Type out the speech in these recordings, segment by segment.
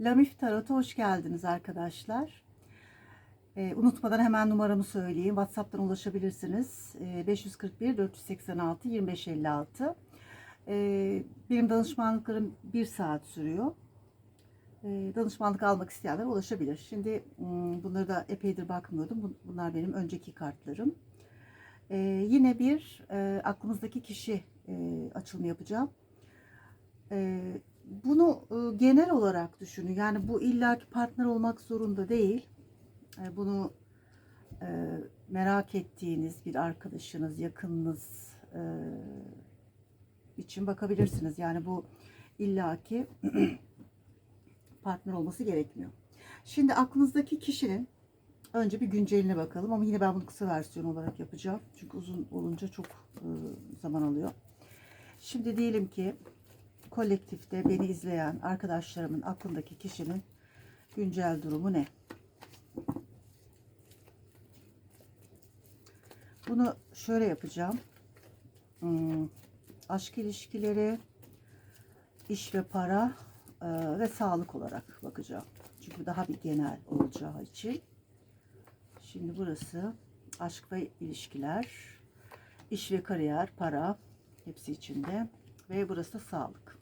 Lamif Tarot'a hoş geldiniz arkadaşlar. Ee, unutmadan hemen numaramı söyleyeyim. WhatsApp'tan ulaşabilirsiniz. Ee, 541 486 2556. Ee, benim danışmanlıklarım bir saat sürüyor. Ee, danışmanlık almak isteyenler ulaşabilir. Şimdi hmm, bunları da epeydir bakmıyordum. Bun- Bunlar benim önceki kartlarım. Ee, yine bir e, aklımızdaki kişi e, açılımı yapacağım. Ee, bunu e, genel olarak düşünün. Yani bu illaki partner olmak zorunda değil. E, bunu e, merak ettiğiniz bir arkadaşınız, yakınınız için bakabilirsiniz. Yani bu illaki partner olması gerekmiyor. Şimdi aklınızdaki kişinin önce bir günceline bakalım ama yine ben bunu kısa versiyon olarak yapacağım. Çünkü uzun olunca çok zaman alıyor. Şimdi diyelim ki kolektifte beni izleyen arkadaşlarımın aklındaki kişinin güncel durumu ne? Bunu şöyle yapacağım. Hmm, aşk ilişkileri, iş ve para e, ve sağlık olarak bakacağım. Çünkü daha bir genel olacağı için. Şimdi burası aşk ve ilişkiler, iş ve kariyer, para hepsi içinde ve burası da sağlık.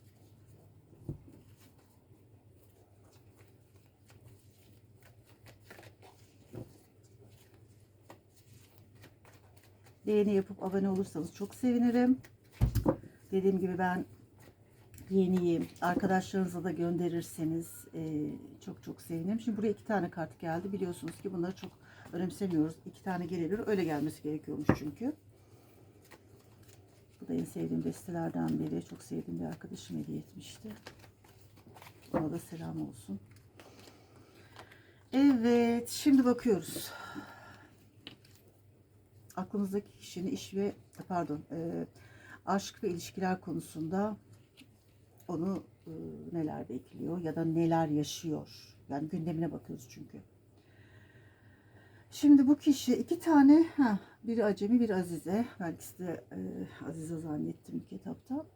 Beğeni yapıp abone olursanız çok sevinirim. Dediğim gibi ben yeniyim. Arkadaşlarınıza da gönderirseniz e, çok çok sevinirim. Şimdi buraya iki tane kart geldi. Biliyorsunuz ki bunları çok önemsemiyoruz. İki tane gelebilir. Öyle gelmesi gerekiyormuş çünkü. Bu da en sevdiğim bestelerden biri. Çok sevdiğim bir arkadaşım hediye etmişti. Ona da selam olsun. Evet, şimdi bakıyoruz. Aklımızdaki kişinin iş ve pardon, e, aşk ve ilişkiler konusunda onu e, neler bekliyor ya da neler yaşıyor. Yani gündemine bakıyoruz çünkü. Şimdi bu kişi iki tane, ha, biri acemi, bir Azize. Belki de e, Azize zannettim kitapta.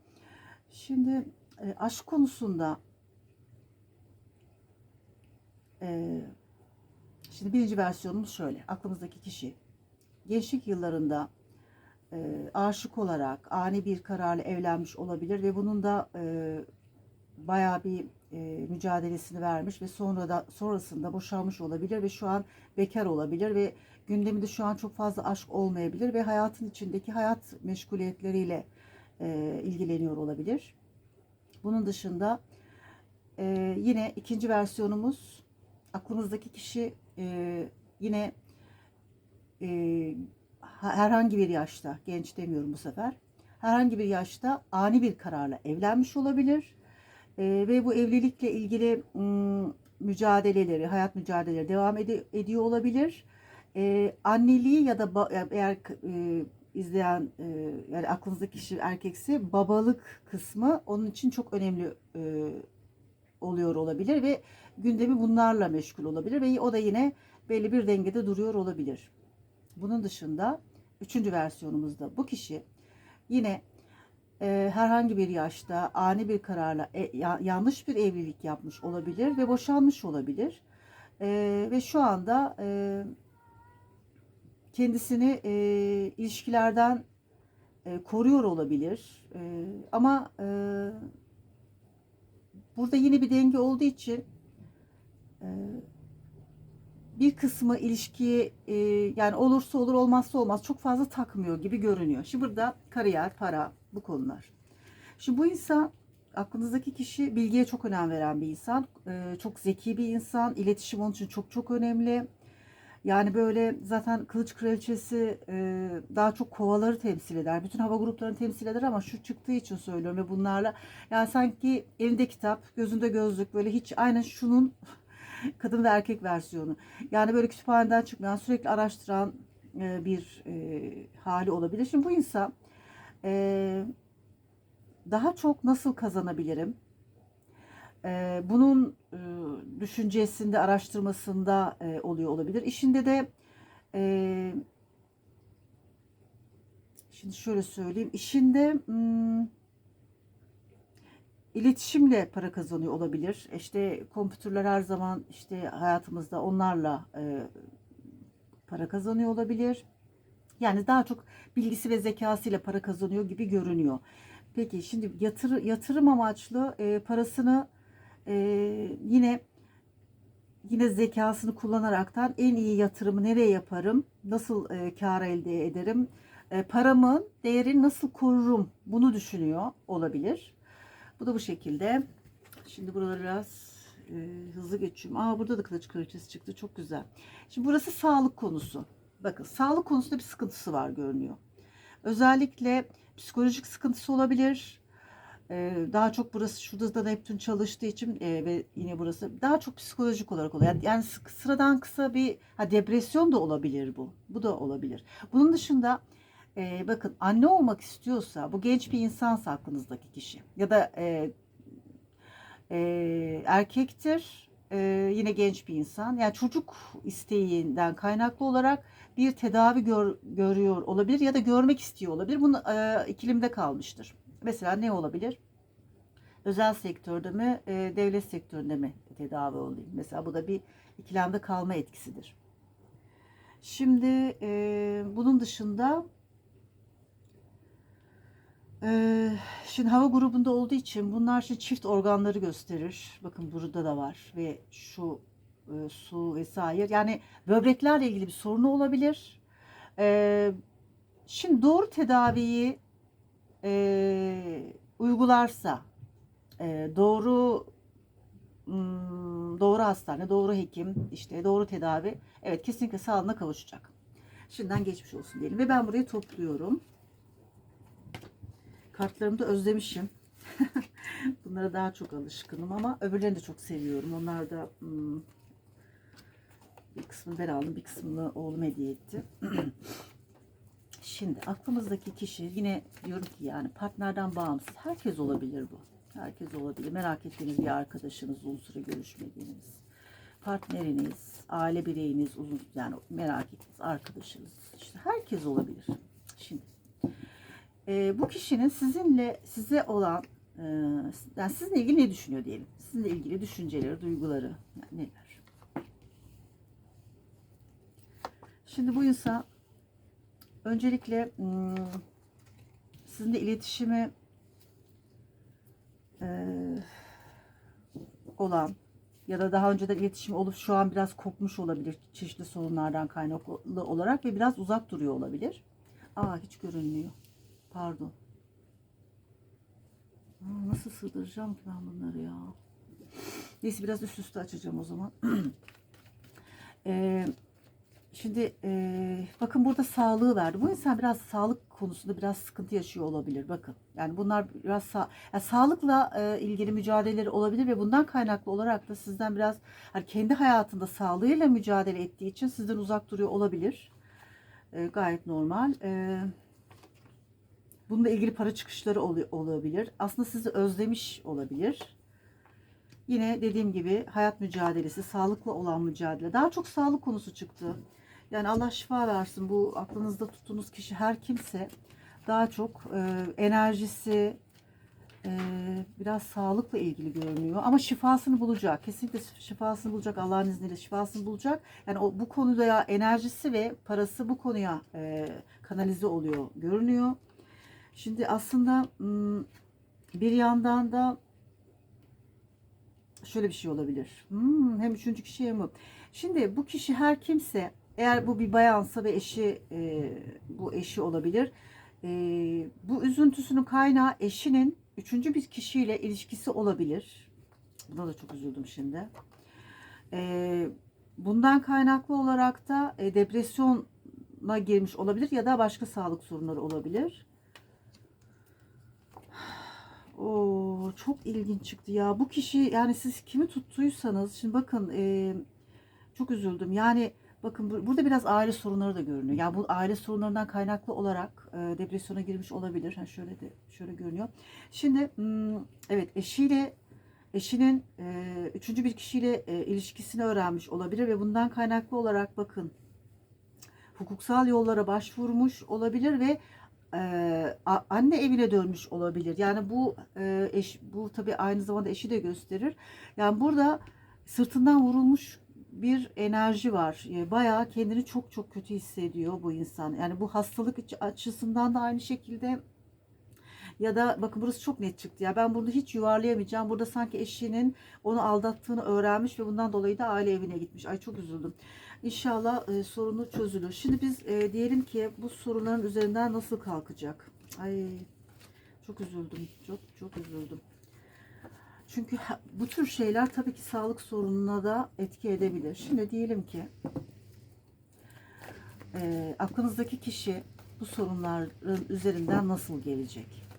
Şimdi e, aşk konusunda e, şimdi birinci versiyonumuz şöyle. Aklımızdaki kişi gençlik yıllarında e, aşık olarak ani bir kararla evlenmiş olabilir ve bunun da e, bayağı bir e, mücadelesini vermiş ve sonra da sonrasında boşanmış olabilir ve şu an bekar olabilir ve gündeminde şu an çok fazla aşk olmayabilir ve hayatın içindeki hayat meşguliyetleriyle e, ilgileniyor olabilir. Bunun dışında e, yine ikinci versiyonumuz aklımızdaki kişi e, yine e, herhangi bir yaşta, genç demiyorum bu sefer, herhangi bir yaşta ani bir kararla evlenmiş olabilir e, ve bu evlilikle ilgili mücadeleleri, hayat mücadeleleri devam ed- ediyor olabilir. E, anneliği ya da ba- eğer e, izleyen e, yani aklınızdaki kişi erkekse babalık kısmı onun için çok önemli e, oluyor olabilir ve gündemi bunlarla meşgul olabilir ve o da yine belli bir dengede duruyor olabilir. Bunun dışında üçüncü versiyonumuzda bu kişi yine e, herhangi bir yaşta ani bir kararla e, ya- yanlış bir evlilik yapmış olabilir ve boşanmış olabilir. E, ve şu anda e, kendisini e, ilişkilerden e, koruyor olabilir. E, ama e, burada yine bir denge olduğu için e, bir kısmı ilişkiye e, yani olursa olur olmazsa olmaz çok fazla takmıyor gibi görünüyor. Şimdi burada kariyer, para bu konular. Şimdi bu insan aklınızdaki kişi bilgiye çok önem veren bir insan. E, çok zeki bir insan. İletişim onun için çok çok önemli. Yani böyle zaten kılıç kraliçesi e, daha çok kovaları temsil eder. Bütün hava gruplarını temsil eder ama şu çıktığı için söylüyorum ve bunlarla yani sanki elinde kitap, gözünde gözlük böyle hiç aynen şunun kadın ve erkek versiyonu. Yani böyle kütüphaneden çıkmayan, sürekli araştıran e, bir e, hali olabilir. Şimdi bu insan e, daha çok nasıl kazanabilirim? E, bunun e, düşüncesinde, araştırmasında e, oluyor olabilir. İşinde de e, şimdi şöyle söyleyeyim. İşinde hmm, iletişimle para kazanıyor olabilir. İşte kompütürler her zaman işte hayatımızda onlarla e, para kazanıyor olabilir. Yani daha çok bilgisi ve zekasıyla para kazanıyor gibi görünüyor. Peki şimdi yatır, yatırım amaçlı e, parasını e, yine yine zekasını kullanaraktan en iyi yatırımı nereye yaparım? Nasıl e, kar elde ederim? E, paramın değerini nasıl korurum? Bunu düşünüyor olabilir. Bu da bu şekilde. Şimdi buraları biraz e, hızlı geçiyorum. Aa burada da kılıç kraliçesi çıktı. Çok güzel. Şimdi burası sağlık konusu. Bakın sağlık konusunda bir sıkıntısı var görünüyor. Özellikle psikolojik sıkıntısı olabilir. Ee, daha çok burası şurada da Neptün çalıştığı için e, ve yine burası daha çok psikolojik olarak oluyor. Yani, yani sıradan kısa bir ha, depresyon da olabilir bu. Bu da olabilir. Bunun dışında e, bakın anne olmak istiyorsa bu genç bir insansa aklınızdaki kişi ya da e, e, erkektir e, yine genç bir insan yani çocuk isteğinden kaynaklı olarak bir tedavi gör- görüyor olabilir ya da görmek istiyor olabilir. Bunun e, ikilimde kalmıştır. Mesela ne olabilir? Özel sektörde mi, e, devlet sektöründe mi tedavi olayım? Mesela bu da bir ikilemde kalma etkisidir. Şimdi e, bunun dışında e, şimdi hava grubunda olduğu için bunlar şimdi çift organları gösterir. Bakın burada da var ve şu e, su vesaire. Yani böbreklerle ilgili bir sorunu olabilir. E, şimdi doğru tedaviyi e, uygularsa e, doğru hmm, doğru hastane, doğru hekim, işte doğru tedavi evet kesinlikle sağlığına kavuşacak. Şimdiden geçmiş olsun diyelim ve ben burayı topluyorum. Kartlarımı da özlemişim. Bunlara daha çok alışkınım ama öbürlerini de çok seviyorum. Onlar da hmm, bir kısmını ben aldım, bir kısmını oğlum hediye etti. Şimdi aklımızdaki kişi yine diyorum ki yani partnerden bağımsız herkes olabilir bu. Herkes olabilir. Merak ettiğiniz bir arkadaşınız, uzun süre görüşmediğiniz, partneriniz, aile bireyiniz, uzun yani merak ettiğiniz arkadaşınız. işte herkes olabilir. E, bu kişinin sizinle size olan e, yani sizinle ilgili ne düşünüyor diyelim. Sizinle ilgili düşünceleri, duyguları yani neler? Şimdi bu insan öncelikle hmm, sizinle iletişimi e, olan ya da daha önceden iletişim olup şu an biraz kopmuş olabilir çeşitli sorunlardan kaynaklı olarak ve biraz uzak duruyor olabilir. Aa hiç görünmüyor. Pardon. Aa, nasıl sığdıracağım ki ben bunları ya? Neyse biraz üst üste açacağım o zaman. Eee Şimdi e, bakın burada sağlığı verdi. Bu insan biraz sağlık konusunda biraz sıkıntı yaşıyor olabilir. Bakın yani bunlar biraz sa yani sağlıkla e, ilgili mücadeleleri olabilir ve bundan kaynaklı olarak da sizden biraz hani kendi hayatında sağlığıyla mücadele ettiği için sizden uzak duruyor olabilir. E, gayet normal. E, bununla ilgili para çıkışları ol olabilir. Aslında sizi özlemiş olabilir. Yine dediğim gibi hayat mücadelesi, sağlıkla olan mücadele. Daha çok sağlık konusu çıktı. Yani Allah şifa versin. Bu aklınızda tuttuğunuz kişi her kimse daha çok e, enerjisi e, biraz sağlıkla ilgili görünüyor. Ama şifasını bulacak. Kesinlikle şifasını bulacak. Allah'ın izniyle şifasını bulacak. Yani o, bu konuda ya enerjisi ve parası bu konuya e, kanalize oluyor görünüyor. Şimdi aslında bir yandan da şöyle bir şey olabilir. Hmm, hem üçüncü kişi hem bu. Şimdi bu kişi her kimse eğer bu bir bayansa ve eşi e, bu eşi olabilir. E, bu üzüntüsünün kaynağı eşinin üçüncü bir kişiyle ilişkisi olabilir. Buna da çok üzüldüm şimdi. E, bundan kaynaklı olarak da e, depresyona girmiş olabilir ya da başka sağlık sorunları olabilir. Oo, çok ilginç çıktı ya. Bu kişi yani siz kimi tuttuysanız şimdi bakın e, çok üzüldüm. Yani bakın bu- burada biraz aile sorunları da görünüyor. Yani bu aile sorunlarından kaynaklı olarak e, depresyona girmiş olabilir. Ha, şöyle de şöyle görünüyor. Şimdi hmm, evet eşiyle eşinin e, üçüncü bir kişiyle e, ilişkisini öğrenmiş olabilir ve bundan kaynaklı olarak bakın hukuksal yollara başvurmuş olabilir ve e, anne evine dönmüş olabilir. Yani bu e, eş bu tabii aynı zamanda eşi de gösterir. Yani burada sırtından vurulmuş bir enerji var. E, Bayağı kendini çok çok kötü hissediyor bu insan. Yani bu hastalık açı- açısından da aynı şekilde ya da bakın burası çok net çıktı ya ben bunu hiç yuvarlayamayacağım. Burada sanki eşinin onu aldattığını öğrenmiş ve bundan dolayı da aile evine gitmiş. Ay çok üzüldüm. İnşallah e, sorunu çözülür. Şimdi biz e, diyelim ki bu sorunların üzerinden nasıl kalkacak? Ay çok üzüldüm. Çok çok üzüldüm. Çünkü bu tür şeyler tabii ki sağlık sorununa da etki edebilir. Şimdi diyelim ki e, aklınızdaki kişi bu sorunların üzerinden nasıl gelecek?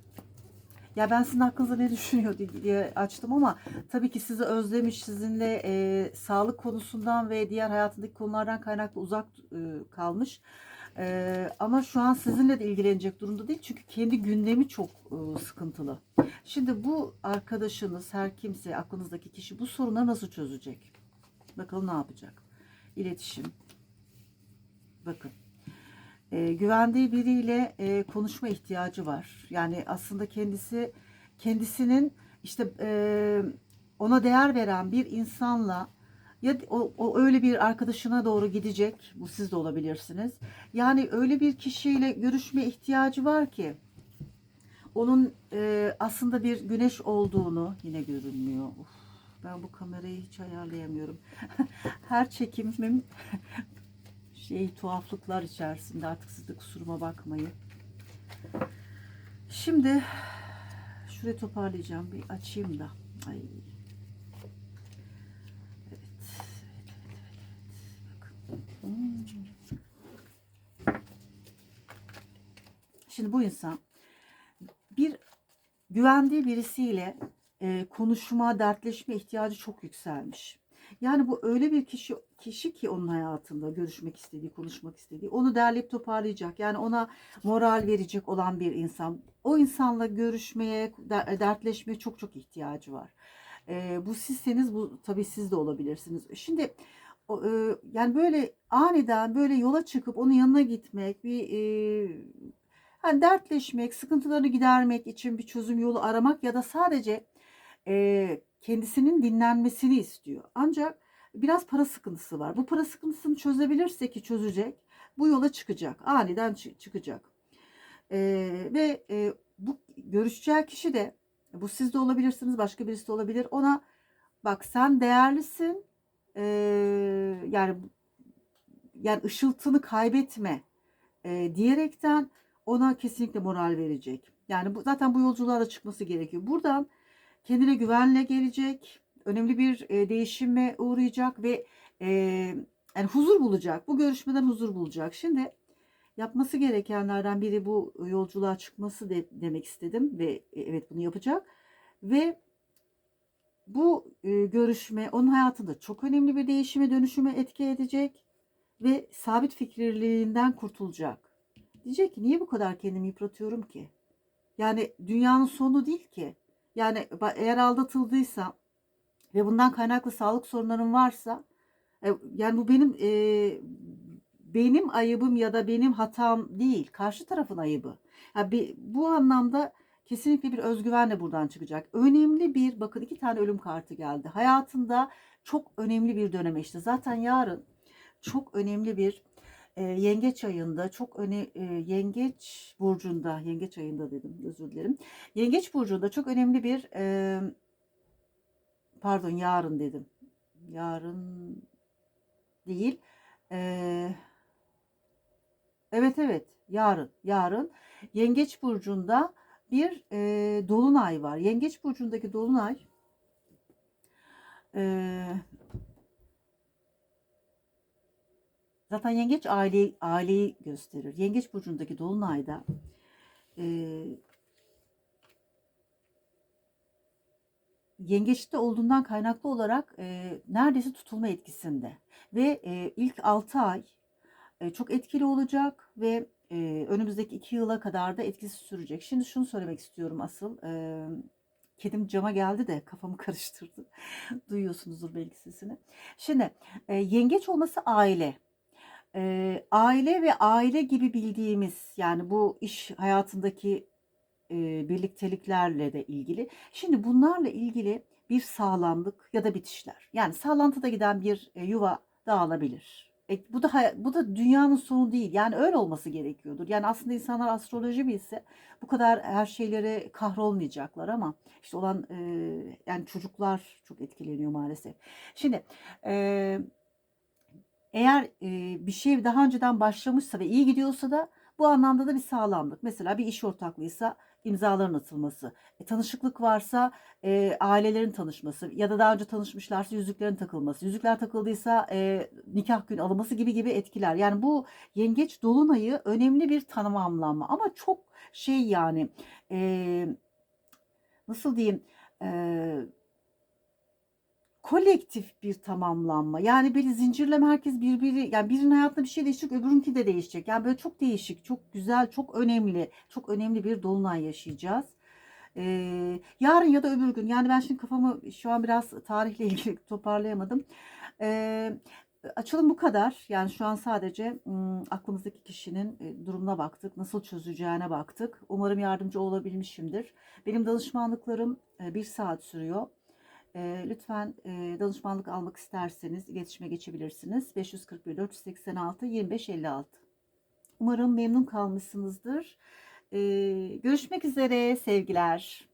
Ya ben sizin hakkınızda ne düşünüyor diye açtım ama tabii ki sizi özlemiş, sizinle e, sağlık konusundan ve diğer hayatındaki konulardan kaynaklı uzak e, kalmış. E, ama şu an sizinle de ilgilenecek durumda değil çünkü kendi gündemi çok e, sıkıntılı. Şimdi bu arkadaşınız, her kimse, aklınızdaki kişi bu sorunları nasıl çözecek? Bakalım ne yapacak? İletişim. Bakın. E, güvendiği biriyle e, konuşma ihtiyacı var. Yani aslında kendisi kendisinin işte e, ona değer veren bir insanla ya o, o öyle bir arkadaşına doğru gidecek. Bu siz de olabilirsiniz. Yani öyle bir kişiyle görüşme ihtiyacı var ki onun e, aslında bir güneş olduğunu yine görünmüyor. Uf, ben bu kamerayı hiç ayarlayamıyorum. Her çekimim şey tuhaflıklar içerisinde artık siz de kusuruma bakmayın. Şimdi şurayı toparlayacağım bir açayım da. Ay. Evet. Evet, evet, evet. Hmm. Şimdi bu insan bir güvendiği birisiyle e, konuşma, dertleşme ihtiyacı çok yükselmiş. Yani bu öyle bir kişi kişi ki onun hayatında görüşmek istediği, konuşmak istediği, onu derleyip toparlayacak. Yani ona moral verecek olan bir insan. O insanla görüşmeye, der- dertleşmeye çok çok ihtiyacı var. E, bu sizseniz bu tabii siz de olabilirsiniz. Şimdi e, yani böyle aniden böyle yola çıkıp onun yanına gitmek, bir e, hani dertleşmek, sıkıntılarını gidermek için bir çözüm yolu aramak ya da sadece e, kendisinin dinlenmesini istiyor. Ancak biraz para sıkıntısı var. Bu para sıkıntısını çözebilirse ki çözecek, bu yola çıkacak. Aniden çı- çıkacak. E, ve e, bu görüşeceği kişi de bu siz de olabilirsiniz, başka birisi de olabilir. Ona bak sen değerlisin. e, yani yani ışıltını kaybetme e, diyerekten ona kesinlikle moral verecek. Yani bu, zaten bu yolculuğa da çıkması gerekiyor. Buradan kendine güvenle gelecek, önemli bir e, değişime uğrayacak ve e, yani huzur bulacak. Bu görüşmeden huzur bulacak. Şimdi yapması gerekenlerden biri bu yolculuğa çıkması de, demek istedim ve e, evet bunu yapacak ve bu e, görüşme onun hayatında çok önemli bir değişime dönüşüme etki edecek ve sabit fikirliliğinden kurtulacak. Diyecek ki niye bu kadar kendimi yıpratıyorum ki? Yani dünyanın sonu değil ki. Yani eğer aldatıldıysam ve bundan kaynaklı sağlık sorunlarım varsa e, yani bu benim e, benim ayıbım ya da benim hatam değil. Karşı tarafın ayıbı. Ha, bir, bu anlamda kesinlikle bir özgüvenle buradan çıkacak. Önemli bir bakın iki tane ölüm kartı geldi. Hayatında çok önemli bir döneme işte. Zaten yarın çok önemli bir e, yengeç ayında çok öne e, yengeç burcunda yengeç ayında dedim özür dilerim. Yengeç burcunda çok önemli bir e, pardon yarın dedim. Yarın değil. E, evet evet yarın yarın yengeç burcunda bir e, dolunay var. Yengeç burcundaki dolunay e, Zaten yengeç aile, aileyi gösterir. Yengeç burcundaki dolunayda e, yengeçte olduğundan kaynaklı olarak e, neredeyse tutulma etkisinde. Ve e, ilk 6 ay e, çok etkili olacak ve e, önümüzdeki 2 yıla kadar da etkisi sürecek. Şimdi şunu söylemek istiyorum asıl. E, kedim cama geldi de kafamı karıştırdı. Duyuyorsunuzdur belki sesini. Şimdi e, yengeç olması aile. E, aile ve aile gibi bildiğimiz yani bu iş hayatındaki e, birlikteliklerle de ilgili. Şimdi bunlarla ilgili bir sağlamlık ya da bitişler. Yani sağlantıda giden bir e, yuva dağılabilir. E, bu da bu da dünyanın sonu değil. Yani öyle olması gerekiyordur. Yani aslında insanlar astroloji bilse bu kadar her şeylere kahrolmayacaklar ama işte olan e, yani çocuklar çok etkileniyor maalesef. Şimdi e, eğer e, bir şey daha önceden başlamışsa ve iyi gidiyorsa da bu anlamda da bir sağlamlık. Mesela bir iş ortaklığıysa imzaların atılması. E, tanışıklık varsa e, ailelerin tanışması ya da daha önce tanışmışlarsa yüzüklerin takılması. Yüzükler takıldıysa e, nikah günü alınması gibi gibi etkiler. Yani bu yengeç dolunayı önemli bir tamamlanma ama çok şey yani e, nasıl diyeyim e, kolektif bir tamamlanma. Yani bir zincirleme herkes birbiri yani birinin hayatında bir şey değişecek öbürünki de değişecek. Yani böyle çok değişik, çok güzel, çok önemli, çok önemli bir dolunay yaşayacağız. Ee, yarın ya da öbür gün yani ben şimdi kafamı şu an biraz tarihle ilgili toparlayamadım. Ee, açılım bu kadar. Yani şu an sadece ım, aklımızdaki kişinin e, durumuna baktık. Nasıl çözeceğine baktık. Umarım yardımcı olabilmişimdir. Benim danışmanlıklarım e, bir saat sürüyor. E, lütfen e, danışmanlık almak isterseniz iletişime geçebilirsiniz. 541 486 25 56. Umarım memnun kalmışsınızdır. E, görüşmek üzere sevgiler.